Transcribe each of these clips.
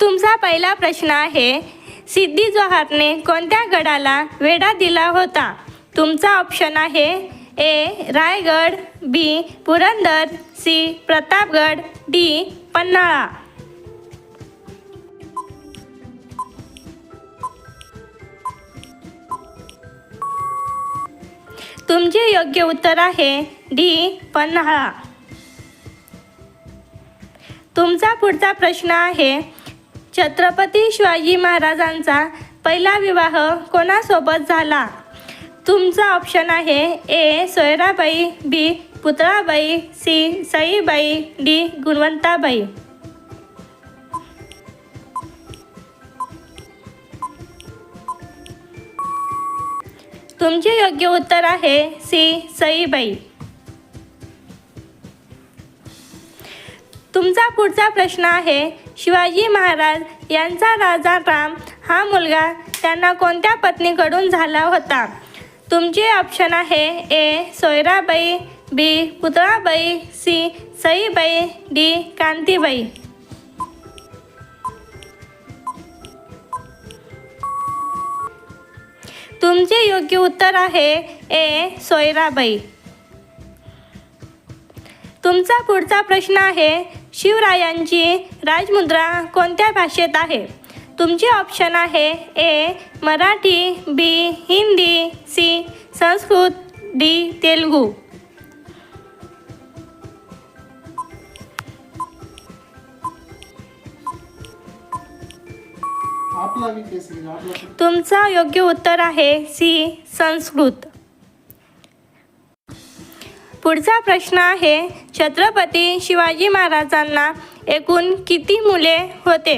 तुमचा पहिला प्रश्न आहे सिद्धी जोहारने कोणत्या गडाला वेढा दिला होता? तुमचा ऑप्शन आहे A Raigad B Purandar C Pratapgad D Panhala. तुमचे योग्य उत्तर आहे डी पन्हाळा. तुमचा पुढचा प्रश्न आहे छत्रपती शिवाजी महाराजांचा पहिला विवाह कोणासोबत झाला? तुमचा ऑप्शन आहे A Soyarabai B Putalabai C Saibai D Gunwantabai. तुमचे योग्य उत्तर आहे सी सईबाई. तुमचा पुढचा प्रश्न आहे शिवाजी महाराज यांचा राजा राम हा मुलगा त्यांना कोणत्या पत्नीकडून झाला होता? तुमचे ऑप्शन आहे A Soyarabai B Putalabai C Saibai D Kantibai. तुमचे योग्य उत्तर आहे ए सोयराबाई. तुमचा पुढचा प्रश्न आहे शिवरायांची राजमुद्रा कोणत्या भाषेत आहे? तुमचे ऑप्शन आहे A Marathi B Hindi C Sanskrit D Telugu. तुमचा योग्य उत्तर आहे सी संस्कृत. पुढचा प्रश्न आहे छत्रपती शिवाजी महाराजांना एकूण किती मुले होते?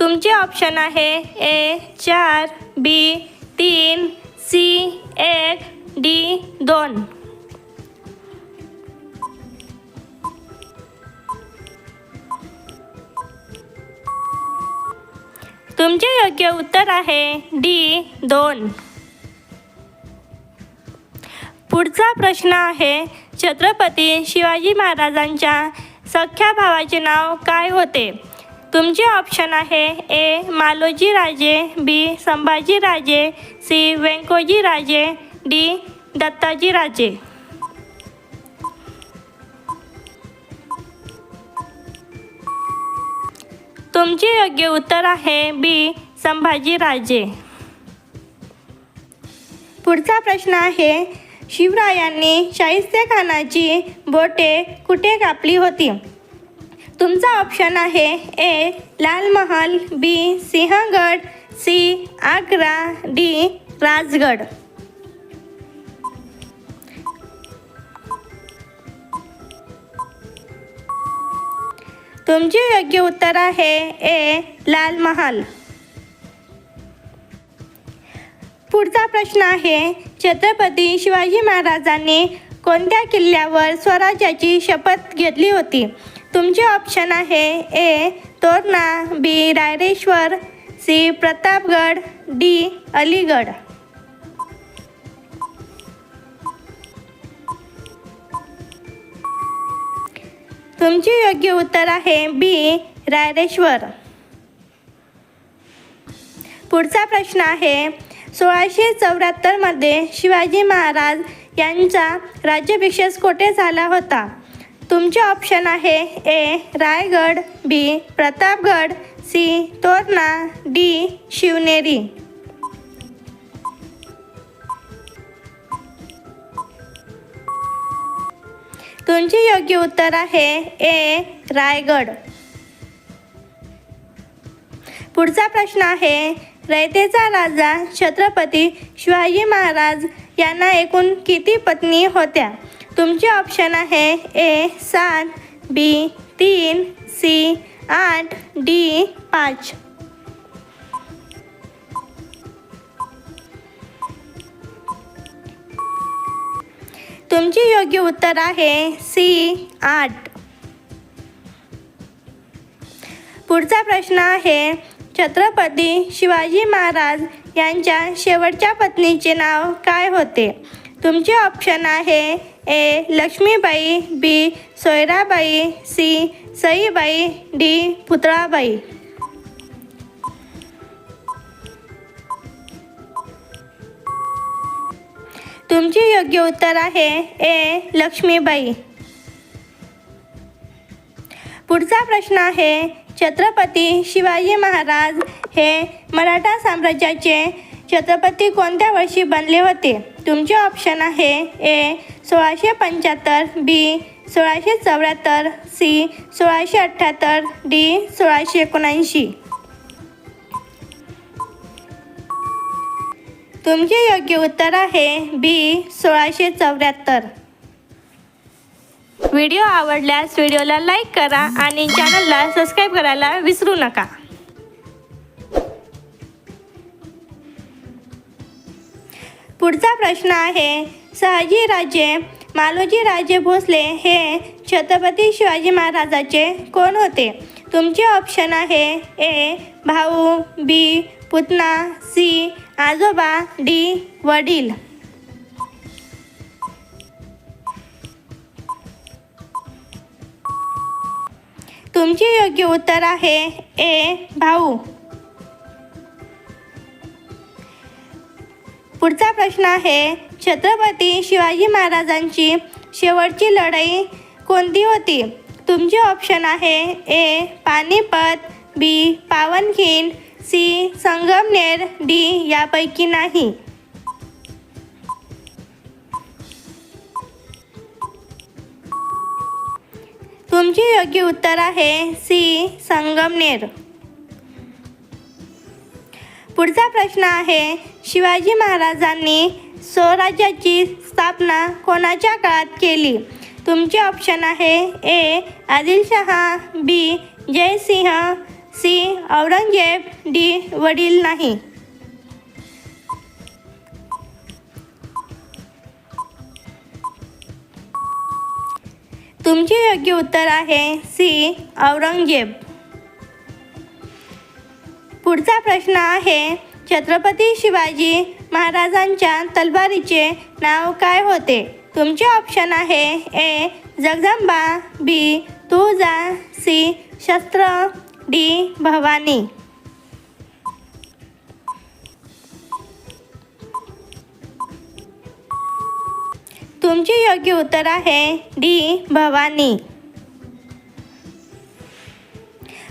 तुमचे ऑप्शन आहे ए चार बी तीन सी एक डी दोन. तुमचे योग्य उत्तर आहे डी दोन. पुढचा प्रश्न आहे छत्रपती शिवाजी महाराजांच्या सख्या भावाचे नाव काय होते? तुमचे ऑप्शन आहे ए मालोजी राजे बी संभाजी राजे सी व्यंकोजी राजे डी दत्ताजी राजे तुमचे योग्य उत्तर आहे बी संभाजी राजे पुढचा प्रश्न आहे शिवरायांनी शाहिस्तेखानाची बोटे कुठे कापली होती? तुमचा ऑप्शन आहे A Lal Mahal B Sinhagad C Agra D Rajgad. तुमचे योग्य उत्तर आहे ए लाल महाल पुढचा प्रश्न आहे छत्रपती शिवाजी महाराजांनी कोणत्या किल्ल्यावर स्वराज्याची शपथ घेतली होती? तुमचे ऑप्शन आहे A Torna B Raireshwar C Pratapgad D Aligarh. तुमचे योग्य उत्तर आहे बी रायरेश्वर. पुढचा प्रश्न आहे सोळाशे चौऱ्याहत्तरमध्ये शिवाजी महाराज यांचा राज्याभिषेक कोठे झाला होता? तुमचे ऑप्शन आहे A Raigad B Pratapgad C Torna D Shivneri. तुमचे योग्य उत्तर आहे ए रायगड. पुढचा प्रश्न आहे रयतेचा राजा छत्रपती शिवाजी महाराज यांना एकूण किती पत्नी होत्या? तुमचे ऑप्शन आहे ए सात बी तीन सी आठ डी पाच. तुमचे योग्य उत्तर आहे सी आठ. पुढचा प्रश्न आहे छत्रपती शिवाजी महाराज यांच्या शेवटच्या पत्नीचे नाव काय होते? तुमचे ऑप्शन आहे A Laxmibai B Soyarabai C Saibai D Putalabai. तुमचे योग्य उत्तर आहे ए लक्ष्मीबाई. पुढचा प्रश्न आहे छत्रपती शिवाजी महाराज हे मराठा साम्राज्याचे छत्रपती कोणत्या वर्षी बनले होते? तुमचे ऑप्शन आहे ए सोळाशे पंच्याहत्तर बी सोळाशे चौऱ्याहत्तर सी सोळाशे अठ्ठ्याहत्तर डी सोळाशे एकोणऐंशी. तुमचे योग्य उत्तर आहे बी सोळाशे चौऱ्याहत्तर. व्हिडिओ आवडल्यास व्हिडिओला लाईक करा आणि चॅनलला सबस्क्राईब करायला विसरू नका. पुढचा प्रश्न आहे शहाजी राजे मालोजी राजे भोसले हे छत्रपती शिवाजी महाराजाचे कोण होते? तुमचे ऑप्शन आहे ए भाऊ बी पुतना सी आजोबा डी वडील. तुमचे योग्य उत्तर आहे. ए भाऊ. पुढचा प्रश्न आहे छत्रपती शिवाजी महाराजांची शेवटची लढाई कोणती होती? तुमचे ऑप्शन आहे A Panipat B Pavankhind C Sangamner D यापैकी नाही. तुमचे योग्य उत्तर आहे सी संगमनेर. पुढचा प्रश्न आहे शिवाजी महाराजांनी स्वराज्याची स्थापना कोणाच्या काळात केली? तुमचे ऑप्शन आहे A Adilshah B Jaisingh C Aurangzeb D वडील नाही. तुमचे योग्य उत्तर आहे सी औरंगजेब. पुढचा प्रश्न आहे छत्रपती शिवाजी महाराजांच्या तलवारीचे नाव काय होते? तुमचे ऑप्शन आहे A Jagdamba B Tulja C शस्त्र डी भवानी. तुमचे योग्य उत्तर आहे. डी. भवानी.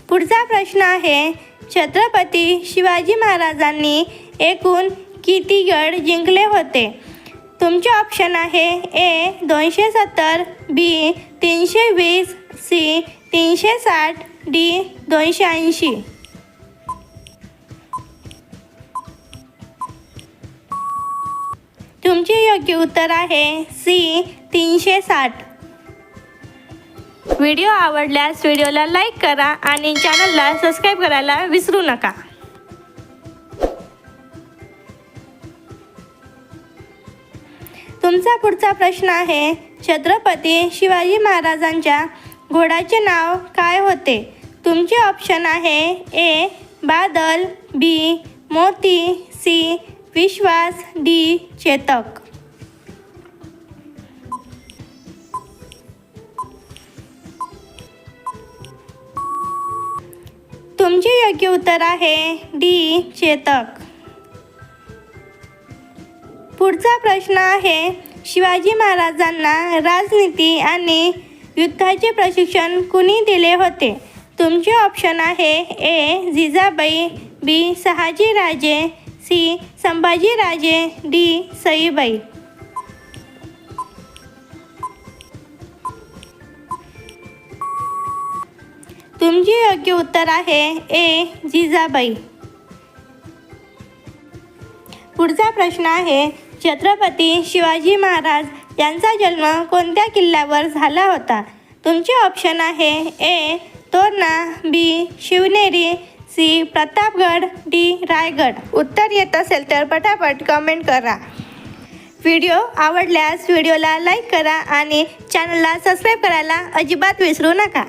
पुढचा प्रश्न आहे छत्रपती शिवाजी महाराजांनी एकूण किती गड जिंकले होते? तुमचे ऑप्शन आहे ए दोनशे सत्तर बी तीनशे वीस सी तीनशे साठ डी दोनशे ऐंशी. तुमचे योग्य उत्तर आहे. सी तीनशे साठ. व्हिडिओ आवडल्यास व्हिडिओला लाईक करा आणि चॅनलला सबस्क्राईब करायला विसरू नका. तुमचा पुढचा प्रश्न आहे छत्रपती शिवाजी महाराजांच्या घोडाचे नाव काय होते? तुमचे ऑप्शन आहे ए बादल बी मोती सी विश्वास डी चेतक. तुमचे योग्य उत्तर आहे डी चेतक. पुढचा प्रश्न आहे शिवाजी महाराजांना राजनीती आणि युद्धाचे प्रशिक्षण कुणी दिले होते? तुमचे ऑप्शन आहे A Jijabai B Shahajiraje C. Sambhajiraje D. Saibai. तुमचे योग्य उत्तर आहे ए. जिजाबाई. पुढचा प्रश्न आहे छत्रपती शिवाजी महाराज यांचा जन्म कोणत्या किल्ल्यावर झाला होता? तुमचे ऑप्शन आहे A. Torna B. Shivneri C Pratapgad D Raigad. उत्तर येत असेल तर पटापट कमेंट करा. व्हिडिओ आवडल्यास व्हिडिओला लाईक करा आणि चॅनलला सबस्क्राईब करायला अजिबात विसरू नका.